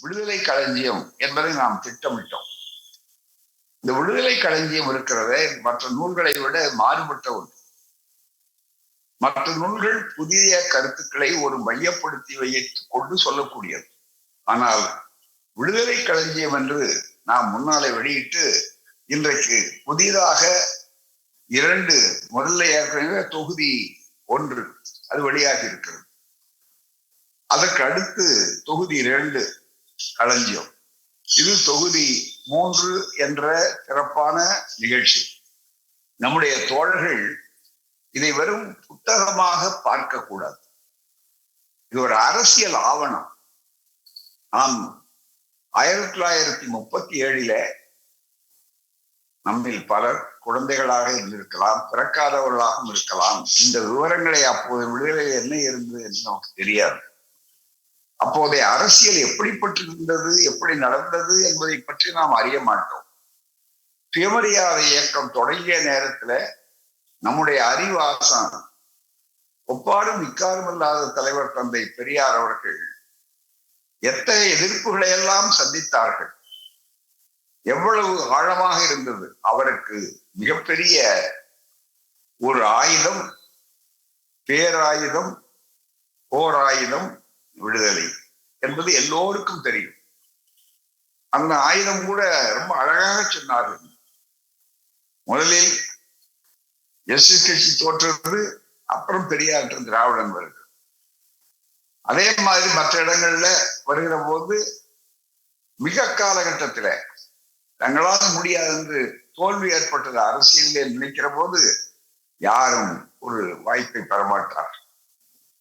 விடுதலை களஞ்சியம் என்பதை நாம் திட்டமிட்டோம். இந்த விடுதலை களஞ்சியம் இருக்கிறதே மற்ற நூல்களை விட மாறுபட்ட ஒன்று. மற்ற நூல்கள் புதிய கருத்துக்களை ஒரு மையப்படுத்தி வைத்துக் கொண்டு சொல்லக்கூடியது. ஆனால் விடுதலை களஞ்சியம் என்று நாம் முன்னாலே வெளியிட்டு இன்றைக்கு புதிதாக இரண்டு முதல்ல ஏற்கனவே தொகுதி ஒன்று அது வெளியாகி இருக்கிறது. அதற்கு அடுத்து தொகுதி இரண்டு களஞ்சியம். இது தொகுதி மூன்று என்ற சிறப்பான நிகழ்ச்சி. நம்முடைய தோழர்கள் இதை வெறும் புத்தகமாக பார்க்க கூடாது இது ஒரு அரசியல் ஆவணம். நாம் ஆயிரத்தி தொள்ளாயிரத்தி முப்பத்தி ஏழில நம்மில் பலர் குழந்தைகளாக இருந்திருக்கலாம் பிறக்காதவர்களாகவும் இருக்கலாம். இந்த விவரங்களை அப்போது விடுதலை என்ன இருந்தது என்று நமக்கு தெரியாது. அப்போதைய அரசியல் எப்படிப்பட்டிருந்தது எப்படி நடந்தது என்பதை பற்றி நாம் அறிய மாட்டோம். சுயமரியாதை இயக்கம் தொடங்கிய நேரத்துல நம்முடைய அறிவாசம் ஒப்பாடும் இக்காரும் இல்லாத தலைவர் தந்தை பெரியார் அவர்கள் எத்தகைய எதிர்ப்புகளை எல்லாம் சந்தித்தார்கள். எவ்வளவு ஆழமாக இருந்தது. அவருக்கு மிகப்பெரிய ஒரு ஆயுதம் பேராயுதம் போராயுதம் விடுதலை என்பது எல்லோருக்கும் தெரியும். அந்த ஆயுதம் கூட ரொம்ப அழகாக சொன்னார்கள் முதலில் எஸ் கட்சி தோற்றது அப்புறம் பெரியார் திராவிடன் வருது. அதே மாதிரி மற்ற இடங்கள்ல வருகிற போது மிக காலகட்டத்துல தங்களால் முடியாது என்று தோல்வி ஏற்பட்டது அரசியலில் நினைக்கிற போது யாரும் ஒரு வாய்ப்பை பெறமாட்டார்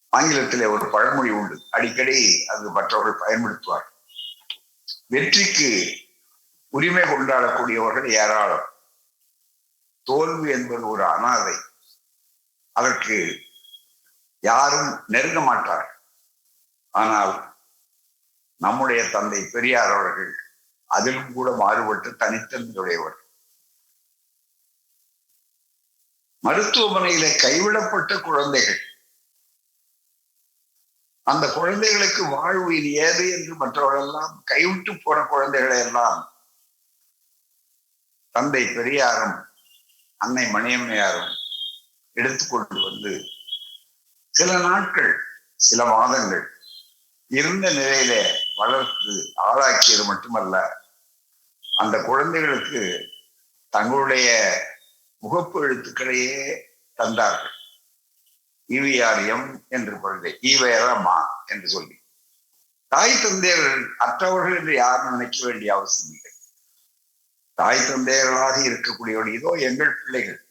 ஆங்கிலத்திலே ஒரு பழமொழி உண்டு. அடிக்கடி அது மற்றவர்கள் பயன்படுத்துவார். வெற்றிக்கு உரிமை கொண்டாடக்கூடியவர்கள் ஏராளம். தோல்வி என்பது ஒரு அனாதை. அதற்கு யாரும் நெருங்க மாட்டார் ஆனால் நம்முடைய தந்தை பெரியார் அவர்கள் அதிலும் கூட மாறுபட்டு தனித்தன்மையுடையவர். மருத்துவமனையில கைவிடப்பட்ட குழந்தைகள். அந்த குழந்தைகளுக்கு வாழ்வு இது ஏது என்று மற்றவர்களெல்லாம் கைவிட்டு போன குழந்தைகளை எல்லாம் தந்தை பெரியாரும் அன்னை மணியம்மையாரும் எடுத்துக்கொண்டு வந்து சில நாட்கள் சில மாதங்கள் இருந்த நிலையில வளர்த்து ஆளாக்கியது மட்டுமல்ல அந்த குழந்தைகளுக்கு தங்களுடைய முகப்பு எழுத்துக்களையே தந்தார்கள். ஈவியாரியம் என்று குழந்தை ஈவேரமா என்று சொல்லி. தாய் தந்தையர்கள் அற்றவர்கள் என்று யாரும் நினைக்க வேண்டிய அவசியம் இல்லை. தாய் தந்தையர்களாக இருக்கக்கூடியவர்கள் இதோ எங்கள் பிள்ளைகள்.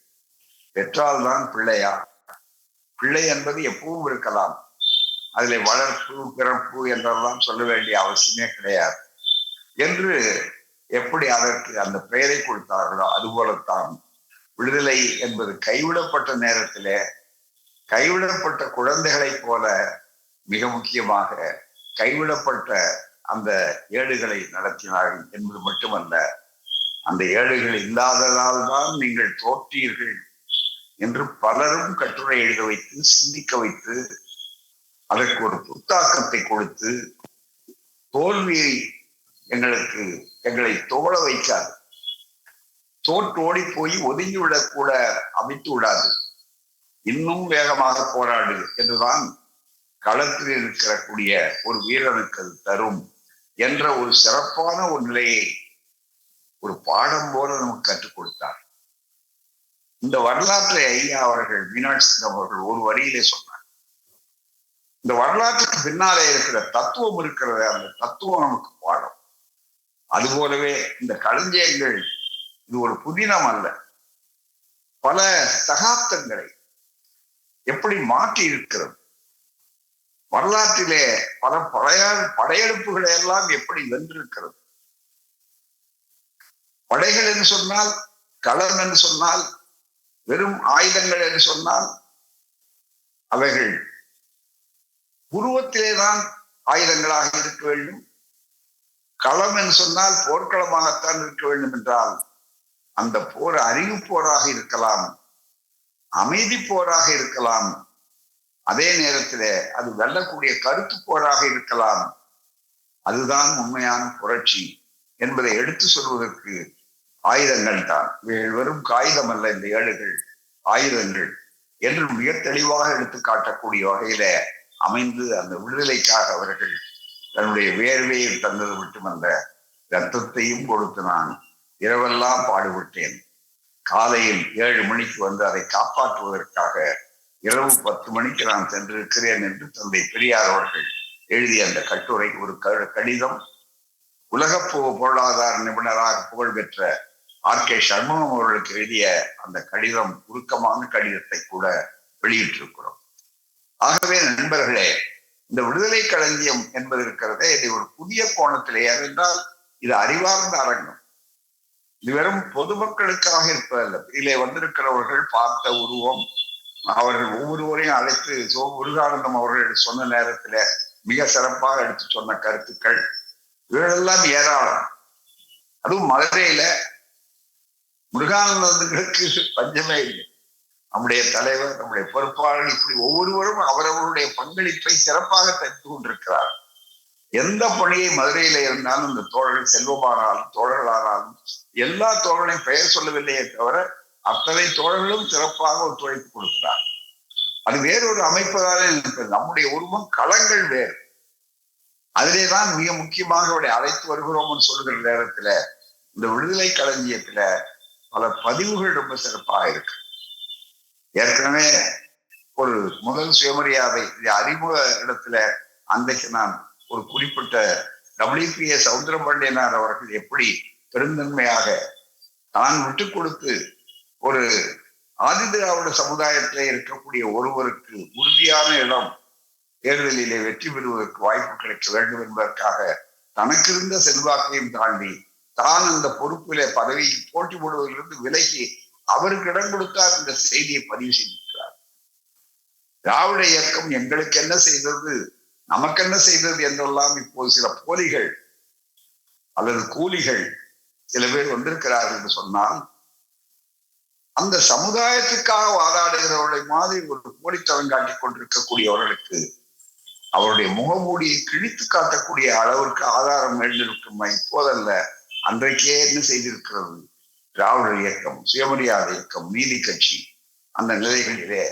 பெற்றால்தான் பிள்ளையா? பிள்ளை என்பது எப்பவும் இருக்கலாம். அதில் வளர்ப்பு பிறப்பு என்றெல்லாம் சொல்ல வேண்டிய அவசியமே கிடையாது. என்று எப்படி அதற்கு அந்த பெயரை கொடுத்தார்களோ அதுபோலத்தான் விடுதலை என்பது கைவிடப்பட்ட நேரத்திலே கைவிடப்பட்ட குழந்தைகளைப் போல மிக முக்கியமாக கைவிடப்பட்ட அந்த ஏடுகளை நடத்தினார்கள் என்பது மட்டுமல்ல அந்த ஏடுகள் இல்லாததால் தான் நீங்கள் தோற்றீர்கள் என்று பலரும் கட்டுரை எழுத வைத்து சிந்திக்க வைத்து அதற்கு ஒரு புத்தாக்கத்தை கொடுத்து தோல்வியை எங்களுக்கு எங்களை தோழ வைக்காது. தோற்று ஓடி போய் ஒதுங்கி விடக்கூட அமைத்து விடாது. இன்னும் வேகமாக போராடு என்றுதான் களத்தில் இருக்கக்கூடிய ஒரு வீரனுக்கு அது தரும் என்ற ஒரு சிறப்பான ஒரு நிலையை ஒரு பாடம் போல நமக்கு கற்றுக் கொடுத்தார். இந்த வரலாற்றை ஐயா அவர்கள் மீனாட்சி சிங்கம் அவர்கள் ஒரு வரியிலே சொன்னார். இந்த வரலாற்றுக்கு பின்னாலே இருக்கிற தத்துவம் இருக்கிறது அந்த தத்துவம் நமக்கு பாடம். அதுபோலவே இந்த களஞ்சியங்கள் இது ஒரு புதினம் அல்ல. பல சகாப்தங்களை எப்படி மாற்றி இருக்கிறது? வரலாற்றிலே பல பழைய படையெடுப்புகளை எல்லாம் எப்படி வென்றிருக்கிறது? படைகள் என்று சொன்னால் களம் என்று சொன்னால் வெறும் ஆயுதங்கள் என்று சொன்னால் அவைகள் உருவத்திலேதான் ஆயுதங்களாக இருக்க வேண்டும். களம் என்று சொன்னால் போர்க்களமாகத்தான் இருக்க வேண்டும் என்றால் அந்த போர் அறிவு போராக இருக்கலாம். அமைதி போராக இருக்கலாம். அதே நேரத்தில் அது வெல்லக்கூடிய கருத்து போராக இருக்கலாம். அதுதான் உண்மையான புரட்சி என்பதை எடுத்து சொல்வதற்கு ஆயுதங்கள் தான். வெறும் காகிதம் அல்ல இந்த ஏடுகள் ஆயுதங்கள் என்று மிக தெளிவாக எடுத்து காட்டக்கூடிய வகையில அமைந்து அந்த விடுதலைக்காக அவர்கள் தன்னுடைய வேர்வையில் தந்தது மட்டுமல்ல ரத்தத்தையும் கொடுத்து நான் இரவெல்லாம் பாடுபட்டேன். காலையில் ஏழு மணிக்கு வந்து அதை காப்பாற்றுவதற்காக இரவு பத்து மணிக்கு நான் சென்றிருக்கிறேன் என்று தந்தை பெரியார் அவர்கள் எழுதிய அந்த கட்டுரை ஒரு கடிதம். உலக பொருளாதார நிபுணராக புகழ்பெற்ற ஆர். கே. சண்முகம் அவர்களுக்கு எழுதிய அந்த கடிதம் உருக்கமான கடிதத்தை கூட வெளியிட்டிருக்கிறோம். ஆகவே நண்பர்களே இந்த விடுதலை களஞ்சியம் என்பது இருக்கிறதே இதை ஒரு புதிய கோணத்திலே ஏனென்றால் இது அறிவார்ந்த அரங்கம். இது வெறும் பொதுமக்களுக்காக இருப்பதல்ல இதிலே வந்திருக்கிறவர்கள் பார்த்த உருவம் அவர்கள் ஒவ்வொருவரையும் அழைத்து சோ முருகானந்தம் அவர்கள் சொன்ன நேரத்துல மிக சிறப்பாக எடுத்து சொன்ன கருத்துக்கள். இவைகளெல்லாம் ஏராளம். அதுவும் மதுரையில முருகானந்தங்களுக்கு பஞ்சமே இல்லை. நம்முடைய தலைவர் நம்முடைய பொறுப்பாளர்கள் இப்படி ஒவ்வொருவரும் அவரவருடைய பங்களிப்பை சிறப்பாக தடுத்து கொண்டிருக்கிறார். எந்த பணியை மதுரையில இருந்தாலும் இந்த தோழர்கள் செல்வமானாலும் தோழர்களானாலும் எல்லா தோழனையும் பெயர் சொல்லவில்லையே தவிர அத்தனை தோழர்களும் சிறப்பாக ஒத்துழைப்பு கொடுக்கிறார். அது வேறொரு அமைப்பதாலே நம்முடைய உருவம் களங்கள் வேறு. அதிலே தான் மிக முக்கியமாக அவரை அழைத்து வருகிறோம்னு சொல்கிற நேரத்துல இந்த விடுதலை களஞ்சியத்துல பல பதிவுகள் ரொம்ப சிறப்பாக இருக்கு. ஏற்கனவே ஒரு முதல் சுயமரியாதை அறிமுக இடத்துல அன்றைக்கு நான் ஒரு குறிப்பிட்ட டபிள்யூபிஏ சவுந்தரபாண்டியனார் அவர்கள் எப்படி பெருந்தன்மையாக தான் விட்டு கொடுத்து ஒரு ஆதிதிராவிட சமுதாயத்திலே இருக்கக்கூடிய ஒருவருக்கு உறுதியான இடம் தேர்தலிலே வெற்றி பெறுவதற்கு வாய்ப்பு கிடைக்க வேண்டும் என்பதற்காக தனக்கு இருந்த செல்வாக்கையும் தாண்டி தான் அந்த பொறுப்பிலே பதவியில் போட்டி போடுவதிலிருந்து விலகி அவருக்கு இடம் கொடுத்தார் இந்த செய்தியை பதிவு செய்திருக்கிறார். திராவிட இயக்கம் எங்களுக்கு என்ன செய்தது நமக்கு என்ன செய்தது என்றெல்லாம் இப்போது சில போலிகள் அல்லது கூலிகள் சில பேர் கொண்டிருக்கிறார்கள் என்று சொன்னால் அந்த சமுதாயத்துக்காக வாதாடுகிறவர்களை மாதிரி ஒரு போலித்தனம் காட்டிக் கொண்டிருக்கக்கூடியவர்களுக்கு அவருடைய முகமூடியை கிழித்து காட்டக்கூடிய அளவிற்கு ஆதாரம் எழுந்திருக்கும் இப்போதல்ல அன்றைக்கே என்ன செய்திருக்கிறது? திராவிடர் இயக்கம் சுயமரியாதை இயக்கம் நீதி கட்சி அந்த நிலைகளிலே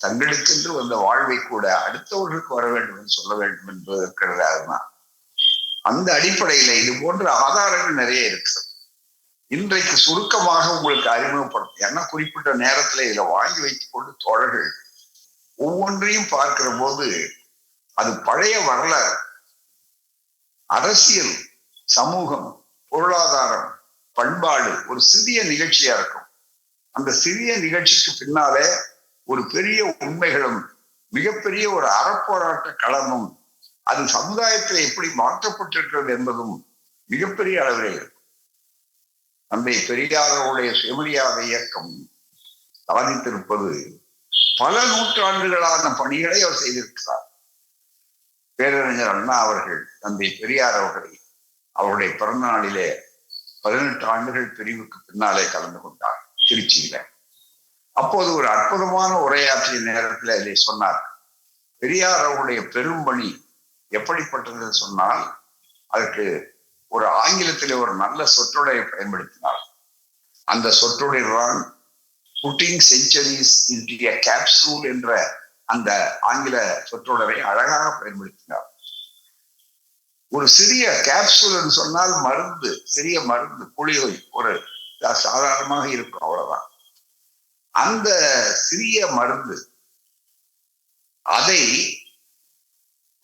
தங்களுக்கென்று வந்த வாழ்வை கூட அடுத்தவர்களுக்கு வர வேண்டும் என்று சொல்ல வேண்டும் என்பதற்கிறதா அந்த அடிப்படையில இது போன்ற ஆதாரங்கள் நிறைய இருக்கிறது. இன்றைக்கு சுருக்கமாக உங்களுக்கு அறிமுகப்படுத்தும் ஏன்னா குறிப்பிட்ட நேரத்துல இதுல வாங்கி வைத்துக் கொண்டு தோழர்கள் ஒவ்வொன்றையும் பார்க்கிற போது அது பழைய வரலாறு. அரசியல் சமூகம் பொருளாதாரம் பண்பாடு ஒரு சிறிய நிகழ்ச்சியா இருக்கும். அந்த சிறிய நிகழ்ச்சிக்கு பின்னாலே ஒரு பெரிய உண்மைகளும் மிகப்பெரிய ஒரு அறப்போராட்ட களமும் அது சமுதாயத்தில் எப்படி மாற்றப்பட்டிருக்கிறது என்பதும் மிகப்பெரிய அளவிலே அன்றைய தந்தை பெரியாரருடைய சுயமரியாதை இயக்கம் சாதித்திருப்பது பல நூற்றாண்டுகளான பணிகளை அவர் செய்திருக்கிறார். பேரறிஞர் அண்ணா அவர்கள் தந்தை பெரியார் அவர்களை அவருடைய பிறந்தநாளிலே பதினெட்டு ஆண்டுகள் பிரிவுக்கு பின்னாலே கலந்து கொண்டார் திருச்சியில. அப்போது ஒரு அற்புதமான உரையாற்றிய நேரத்தில் இதை சொன்னார். பெரியார் அவருடைய பெரும்பணி எப்படிப்பட்டது சொன்னால் அதற்கு ஒரு ஆங்கிலத்திலே ஒரு நல்ல சொற்றொடையை பயன்படுத்தினார். அந்த சொற்றொடை தான் புட்டிங் செஞ்சுரிஸ் இன்டிய கேப்சூல் என்ற அந்த ஆங்கில சொற்றொடரை அழகாக பயன்படுத்தினார். ஒரு சிறிய கேப்சூல் என்று சொன்னால் மருந்து சிறிய மருந்து புளியோய் ஒரு சாதாரணமாக இருக்கும் அவ்வளவுதான். அந்த சிறிய மருந்து அதை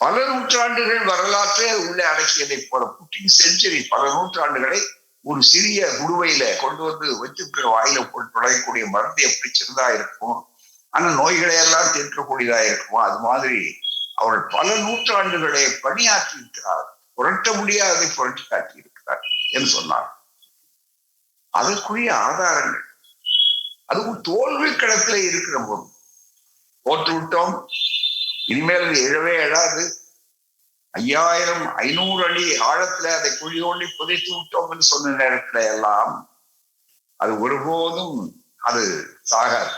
பல நூற்றாண்டுகள் வரலாற்றே உள்ளே அடக்கியதை போல புட்டிங் செஞ்சுரி பல நூற்றாண்டுகளை ஒரு சிறிய குடுவையில கொண்டு வந்து வச்சிருக்கிற வாயில போட்டு நுழையக்கூடிய மருந்து எப்படி சிறந்தா இருக்கும் ஆனா நோய்களை எல்லாம் தீர்க்கக்கூடியதா இருக்குமோ அது மாதிரி அவர்கள் பல நூற்றாண்டுகளை பணியாற்றி இருக்கிறார். புரட்ட முடியாததை புரட்டி காட்டி இருக்கிறார் என்று சொன்னார். அதற்குரிய ஆதாரங்கள். அதுவும் தோல்வி களத்துல இருக்கிற போது போட்டு விட்டோம் இனிமேல் அது எழவே எழாது. ஐயாயிரம் ஐநூறு அடி ஆழத்துல அதை குழி தோண்டி புதைத்து விட்டோம் என்று சொன்ன நேரத்துல எல்லாம் அது ஒருபோதும் அது சாகாது.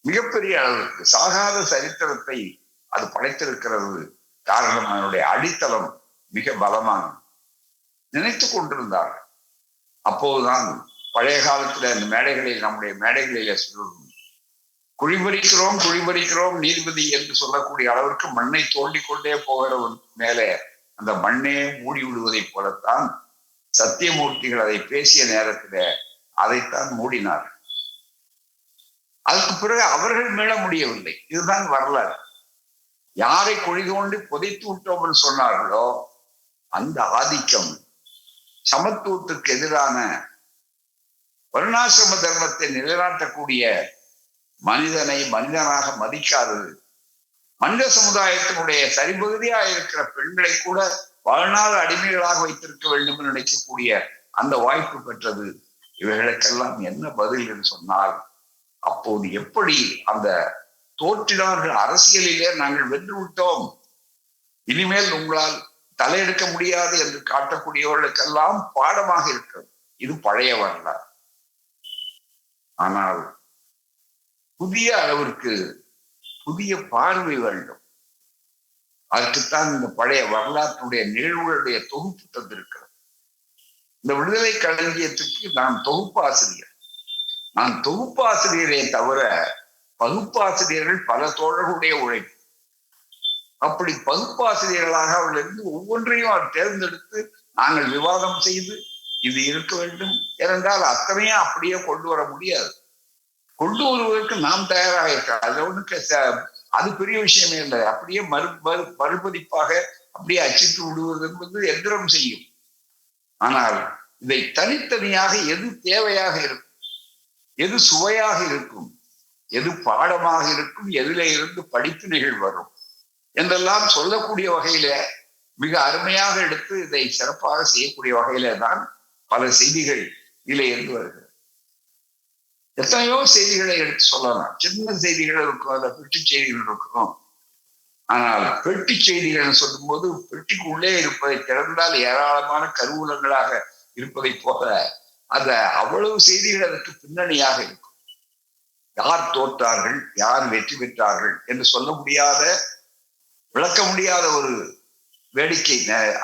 மிகப்பெரிய அளவுக்கு சாகாத சரித்திரத்தை அது படைத்திருக்கிறது காரணம் அதனுடைய அடித்தளம் மிக பலமானது. நினைத்து கொண்டிருந்தார்கள். அப்போதுதான் பழைய காலத்துல அந்த மேடைகளில் நம்முடைய மேடைகளிலே சொல்லும் குழிபறிக்கிறோம் குழிபறிக்கிறோம் நீதிபதி என்று சொல்லக்கூடிய அளவிற்கு மண்ணை தோண்டி கொண்டே போகிறவன் மேலே அந்த மண்ணே மூடி விடுவதைப் போலத்தான் சத்தியமூர்த்திகள் அதை பேசிய நேரத்தில அதைத்தான் மூடினார் அதுக்கு பிறகு அவர்கள் மீள முடியவில்லை. இதுதான் வரலாறு. யாரை குழி தோண்டி புதைத்து விட்டோம் என்று சொன்னார்களோ அந்த ஆதிக்கம் சமத்துவத்துக்கு எதிரான வருணாசிரம தர்மத்தை நிலைநாட்டக்கூடிய மனிதனை மனிதனாக மதிக்காதது. மனித சமுதாயத்தினுடைய சரிபகுதியாக இருக்கிற பெண்களை கூட வாழ்நாள் அடிமைகளாக வைத்திருக்க வேண்டும் என்று நினைக்கக்கூடிய அந்த வாய்ப்பு பெற்றது. இவைகளுக்கெல்லாம் என்ன பதில் என்று சொன்னால் அப்போது எப்படி அந்த தோற்றினார்கள் அரசியலிலே நாங்கள் வென்று விட்டோம். இனிமேல் உங்களால் தலையெடுக்க முடியாது என்று காட்டக்கூடியவர்களுக்கெல்லாம் பாடமாக இருக்கிறது. இது பழைய வரலாறு. ஆனால் புதிய அளவிற்கு புதிய பார்வை வேண்டும். அதற்குத்தான் இந்த பழைய வரலாற்றுடைய நிகழ்வுகளுடைய தொகுப்பு தந்திருக்கிறது. இந்த விடுதலை களஞ்சியத்துக்கு நான் தொகுப்பு ஆசிரியர். நான் தொகுப்பு ஆசிரியரே தவிர பகுப்பாசிரியர்கள் பல தோழர்களுடைய உழைப்பு. அப்படி பகுப்பாசிரியர்களாக அவர்களிருந்து ஒவ்வொன்றையும் அவர் தேர்ந்தெடுத்து நாங்கள் விவாதம் செய்து இது இருக்க வேண்டும். ஏனென்றால் அத்தனையும் அப்படியே கொண்டு வர முடியாது. கொண்டு வருவதற்கு நாம் தயாராக இருக்கிறோம் அது ஒன்றும் அது பெரிய விஷயமே இல்லை. அப்படியே மறு மறு மறுபதிப்பாக அப்படியே அச்சிட்டு விடுவது என்பது எந்திரம் செய்யும். ஆனால் இதை தனித்தனியாக எது தேவையாக இருக்கும்? எது சுவையாக இருக்கும்? எது பாடமாக இருக்கும்? எதுல இருந்து படிப்பினைகள் வரும் என்றெல்லாம் சொல்லக்கூடிய வகையில மிக அருமையாக எடுத்து இதை சிறப்பாக செய்யக்கூடிய வகையில தான் பல செய்திகள் இதில் இருந்து வருகிறது. எத்தனையோ செய்திகளை எடுத்து சொல்லலாம். சின்ன செய்திகள் இருக்கும் அந்த பெட்டி செய்திகள் இருக்கும். ஆனால் பெட்டி செய்திகள் சொல்லும்போது பெட்டிக்கு உள்ளே இருப்பதை திறந்தால் ஏராளமான கருவூலங்களாக இருப்பதை போல அந்த அவ்வளவு செய்திகள் அதற்கு பின்னணியாக இருக்கும். யார் தோற்றார்கள் யார் வெற்றி பெற்றார்கள் என்று சொல்ல முடியாத விளக்க முடியாத ஒரு வேடிக்கை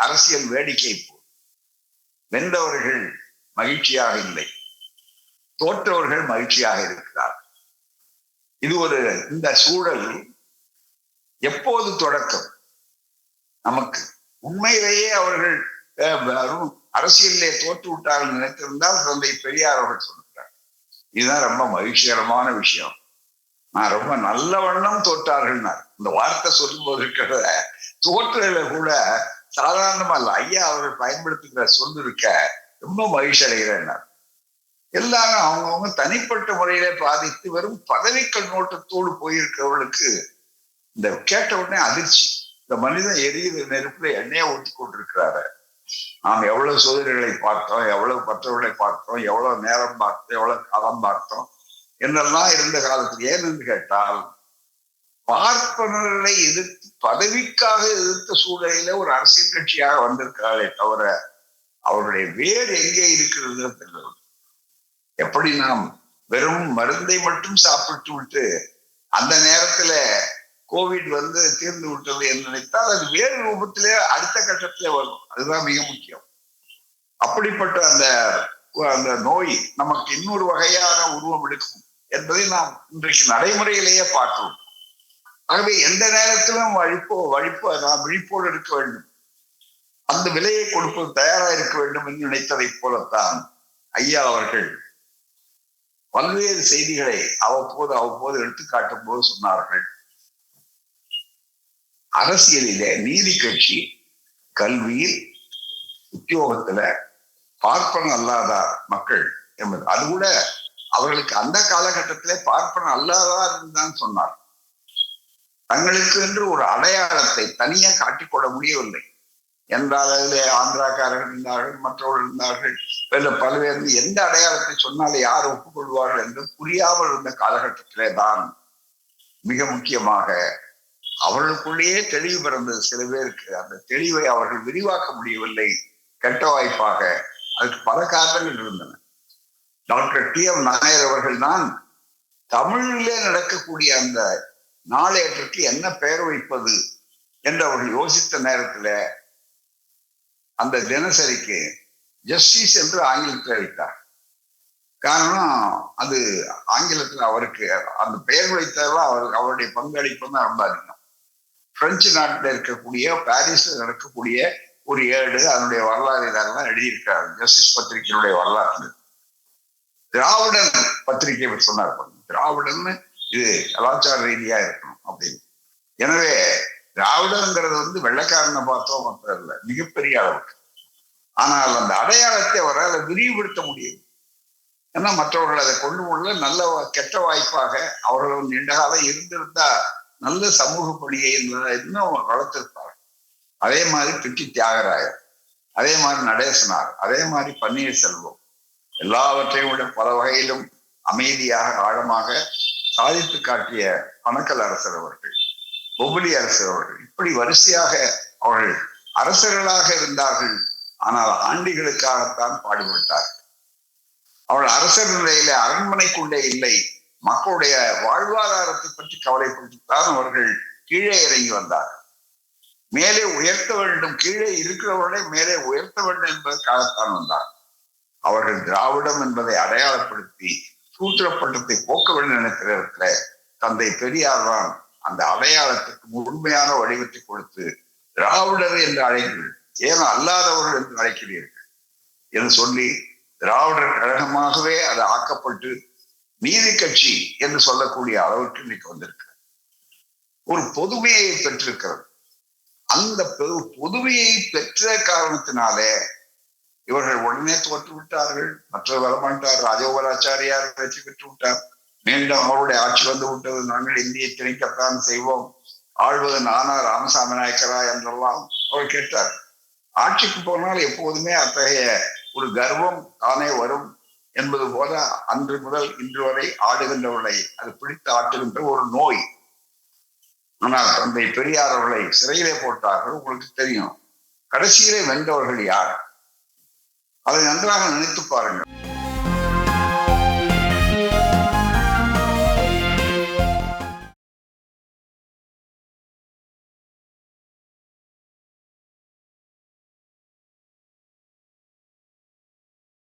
அரசியல் வேடிக்கை வென்றவர்கள் மகிழ்ச்சியாக இல்லை. தோற்றவர்கள் மகிழ்ச்சியாக இருக்கிறார் இது ஒரு இந்த சூழல் எப்போது தொடக்கம்? நமக்கு உண்மையிலேயே அவர்கள் அரசியலிலே தோற்று விட்டார்கள் நினைத்திருந்தால் தந்தை பெரியார் அவர்கள் சொல்லுகிறார். இதுதான் ரொம்ப மகிழ்ச்சிகரமான விஷயம். நான் ரொம்ப நல்ல வண்ணம் தோற்றார்கள்னார். இந்த வார்த்தை சொல்லும்போது இருக்கிற தோற்றல கூட சாதாரணமா இல்ல ஐயா அவர்கள் பயன்படுத்துகிற சொல்லு இருக்க ரொம்ப மகிழ்ச்சி அடைகிறேன்னார் எல்லாரும் அவங்கவுங்க தனிப்பட்ட முறையில பாதித்து வெறும் பதவிக்கள் நோட்டத்தோடு போயிருக்கிறவர்களுக்கு இந்த கேட்ட உடனே அதிர்ச்சி. இந்த மனிதன் எரியுற நெருப்புல எண்ணெயை ஊற்றி கொண்டிருக்கிறாரு. நாம் எவ்வளவு சோதனைகளை பார்த்தோம் எவ்வளவு பற்றவர்களை பார்த்தோம் எவ்வளவு நேரம் பார்த்தோம் எவ்வளவு காலம் பார்த்தோம் என்னெல்லாம் இருந்த காலத்தில்? ஏன் என்று கேட்டால் பார்ப்பனர்களை எதிர்த்து பதவிக்காக எதிர்த்த சூழலில ஒரு அரசியல் கட்சியாக வந்திருக்கிறாரே தவிர அவருடைய வேர் எங்கே இருக்கிறது தெரியல எப்படி நாம் வெறும் மருந்தை மட்டும் சாப்பிட்டு விட்டு அந்த நேரத்துல கோவிட் வந்து தீர்ந்து விட்டது என்று நினைத்தால் அது வேறு ரூபத்திலே அடுத்த கட்டத்திலே வரும். அதுதான் மிக முக்கியம். அப்படிப்பட்ட அந்த அந்த நோய் நமக்கு இன்னொரு வகையான உருவம் எடுக்கும் என்பதை நாம் இன்றைக்கு நடைமுறையிலேயே பார்க்கிறோம். ஆகவே எந்த நேரத்திலும் வழிப்போ வழிப்போ நாம் விழிப்போடு இருக்க வேண்டும். அந்த விலையை கொடுப்பது தயாராக இருக்க வேண்டும் என்று நினைத்ததை போலத்தான் ஐயா அவர்கள் பல்வேறு செய்திகளை அவ்வப்போது அவ்வப்போது எடுத்துக்காட்டும் போது சொன்னார்கள். அரசியலிலே நீதி கட்சி கல்வியில் உத்தியோகத்துல பார்ப்பன அல்லாதார் மக்கள் என்பது. அது கூட அவர்களுக்கு அந்த காலகட்டத்திலே பார்ப்பன அல்லாதார் தான் சொன்னார். தங்களுக்கு என்று ஒரு அடையாளத்தை தனியா காட்டிக்கொள்ள முடியவில்லை. என்றால் அதிலே ஆந்திராக்காரர்கள் இருந்தார்கள் மற்றவர்கள் இருந்தார்கள். பல்வேறு எந்த அடையாளத்தை சொன்னாலே யார் ஒப்புக்கொள்வார்கள் என்று புரியாமல் இருந்த காலகட்டத்திலே தான் மிக முக்கியமாக அவர்களுக்குள்ளேயே தெளிவு பிறந்தது சில பேருக்கு. அந்த தெளிவை அவர்கள் விரிவாக்க முடியவில்லை. கெட்ட வாய்ப்பாக அதுக்கு பல காரணங்கள் இருந்தன. டாக்டர் டி எம் நாயர் அவர்கள் தான் தமிழிலே நடக்கக்கூடிய அந்த நாளேற்றுக்கு என்ன பெயர் வைப்பது என்று அவர்கள் யோசித்த நேரத்துல அந்த தினசரிக்கு ஜஸ்டிஸ் என்று ஆங்கிலத்தில் வைத்தார். காரணம் அது ஆங்கிலத்தில் அவருக்கு அந்த பெயர் வைத்ததெல்லாம் அவர் அவருடைய பங்களிப்பு தான் ரொம்ப அதிகம். பிரெஞ்சு நாட்டில் இருக்கக்கூடிய பாரிஸ்ல நடக்கக்கூடிய ஒரு ஏடு அதனுடைய வரலாறு இதெல்லாம் எழுதியிருக்காரு ஜஸ்டிஸ் பத்திரிகையினுடைய வரலாறு. திராவிடன் பத்திரிகை சொன்னார். திராவிடன்னு இது கலாச்சார ரீதியா இருக்கணும் அப்படின்னு. எனவே திராவிடங்கிறது வந்து வெள்ளைக்காரனை பார்த்தோம் மாத்திரம் இல்லை. மிகப்பெரிய அளவுக்கு. ஆனால் அந்த அடையாளத்தை அவரால் விரிவுபடுத்த முடியும். ஏன்னா மற்றவர்கள் அதை கொண்டு கொள்ள நல்ல கெட்ட வாய்ப்பாக அவர்கள் நீண்ட காலம் இருந்திருந்தா நல்ல சமூக பணியை இன்னும் வளர்த்திருப்பார் அதே மாதிரி பிட்டி தியாகராயர் அதே மாதிரி நடேசனார் அதே மாதிரி பன்னீர்செல்வம் எல்லாவற்றையும் விட பல வகையிலும் அமைதியாக ஆழமாக சாதித்து காட்டிய பணக்கல் அரசர் அவர்கள் பொபுலி அரசர் அவர்கள். இப்படி வரிசையாக அவர்கள் அரசர்களாக இருந்தார்கள் ஆனால் ஆண்டிகளுக்காகத்தான் பாடுபட்டார்கள் அவள் அரசர் நிலையில அரண்மனைக்குள்ளே இல்லை. மக்களுடைய வாழ்வாதாரத்தை பற்றி கவலைப்பட்டுத்தான் அவர்கள் கீழே இறங்கி வந்தார்கள் மேலே உயர்த்த வேண்டும் கீழே இருக்கிறவர்களை மேலே உயர்த்த வேண்டும் என்பதற்காகத்தான் வந்தார். அவர்கள் திராவிடம் என்பதை அடையாளப்படுத்தி சூத்திரப்பட்டத்தை போக்க வேண்டும் நினைக்கிற இடத்துல தந்தை பெரியார் தான் அந்த அடையாளத்துக்கு முழுமையான வடிவத்தை கொடுத்து திராவிடர் என்று அழைக்கிறார் ஏன் அல்லாதவர்கள் என்று அழைக்கிறீர்கள்? என்று சொல்லி திராவிடர் கழகமாகவே அது ஆக்கப்பட்டு நீதி கட்சி என்று சொல்லக்கூடிய அளவுக்கு இன்னைக்கு வந்திருக்கு ஒரு பொதுமையை பெற்றிருக்கிறது. அந்த பொதுமையை பெற்ற காரணத்தினாலே இவர்கள் உடனே தோற்று விட்டார்கள். மற்ற வரமாட்டார். ராஜகோபாலாச்சாரியார் வெற்றி பெற்று விட்டார். மீண்டும் அவருடைய ஆட்சி வந்து விட்டது. நாங்கள் இந்தியை திணிக்கத்தான் செய்வோம். ஆழ்வது நானா ராமசாமி நாயக்கரா என்றெல்லாம் அவர் கேட்டார். ஆட்சிக்கு போனால் எப்போதுமே அத்தகைய ஒரு கர்வம் தானே வரும் என்பது போல அன்று முதல் இன்று வரை ஆடுகின்றவர்களை அது பிடித்து ஆட்டுகின்ற ஒரு நோய். ஆனால் தந்தை பெரியார் அவர்களை சிறையிலே போட்டார்கள் உங்களுக்கு தெரியும். கடைசியிலே வென்றவர்கள் யார்? அதை நன்றாக நினைத்து பாருங்கள்.